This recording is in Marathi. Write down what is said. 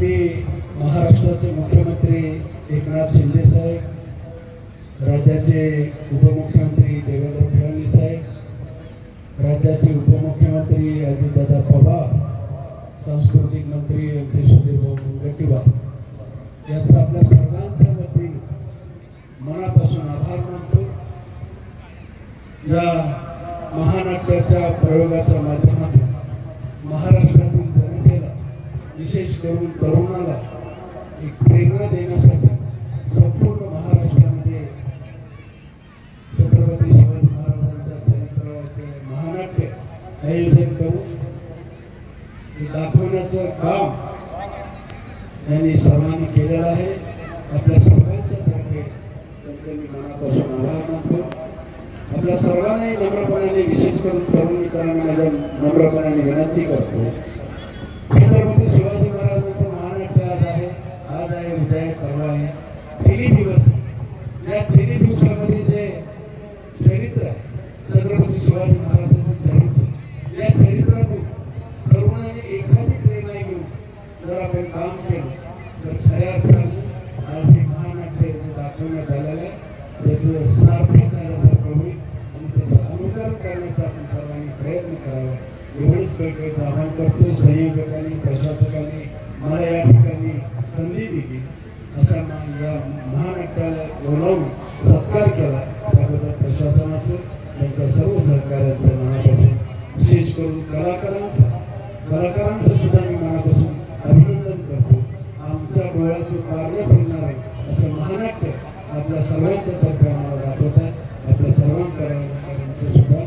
मी महाराष्ट्राचे मुख्यमंत्री एकनाथ शिंदे साहेब राज्याचे उपमुख्यमंत्री देवेंद्र फडणवीस साहेब राज्याचे उपमुख्यमंत्री अजितदादा पवार सांस्कृतिक मंत्री आमचे सुधीरभाऊ मुनगंटीवार. यांचा आपल्या सर्वांच्या वतीने मनापासून आभार मानतो. या महानाट्याच्या प्रयोगाच्या माध्यमातून महाराष्ट्र विशेष करून तरुणाला एक प्रेरणा देण्यासाठी संपूर्ण महाराष्ट्रामध्ये छत्रपती शिवाजी महाराजांच्या चरित्राचे महानाट्य आयोजन करून दाखवण्याचं काम त्यांनी सर्वांनी केलेलं आहे. आपल्या सर्वांच्या तर्फे त्यांचे मी मनापासून आभार मानतो. आपल्या सर्वांनाही नम्रपणाने विशेष करून तरुण मित्रांना माझ्या नम्रपणाने विनंती करतो आहे परवा आहे दिवस या तिन्ही दिवसामध्ये जे चरित्र छत्रपती शिवाजी महाराजांचं चरित्र। या चरित्रातून तरुणाने एखादी प्रेरणा घेऊन जर आपण काम केलं तर खऱ्या अर्थाने आज हे महानाट्य दाखवण्यात आलेलं आहे त्याचं सार्थक झाल्यासारखं होईल आणि त्याचं अनुकरण करण्याचा आपण सर्वांनी प्रयत्न करावा एवढंच कळकळीचं आवाहन करतो संयोजकांनी प्रशासकांनी मला या ठिकाणी संधी दिली अशा या महाराष्ट्राला गौरवून सत्कार केला. त्याबद्दल प्रशासनाचं त्यांच्या सर्व सहकार्यांचं मनापासून विशेष करून कलाकारांचं कलाकारांचं सुद्धा मी मनापासून अभिनंदन करतो. आमच्या डोळ्याचं कार्य फिरणार आहे असं महानाट्य आपल्या सर्वांच्या तर्फे आम्हाला दाखवत आहे आपल्या सर्वांकरांचं सुद्धा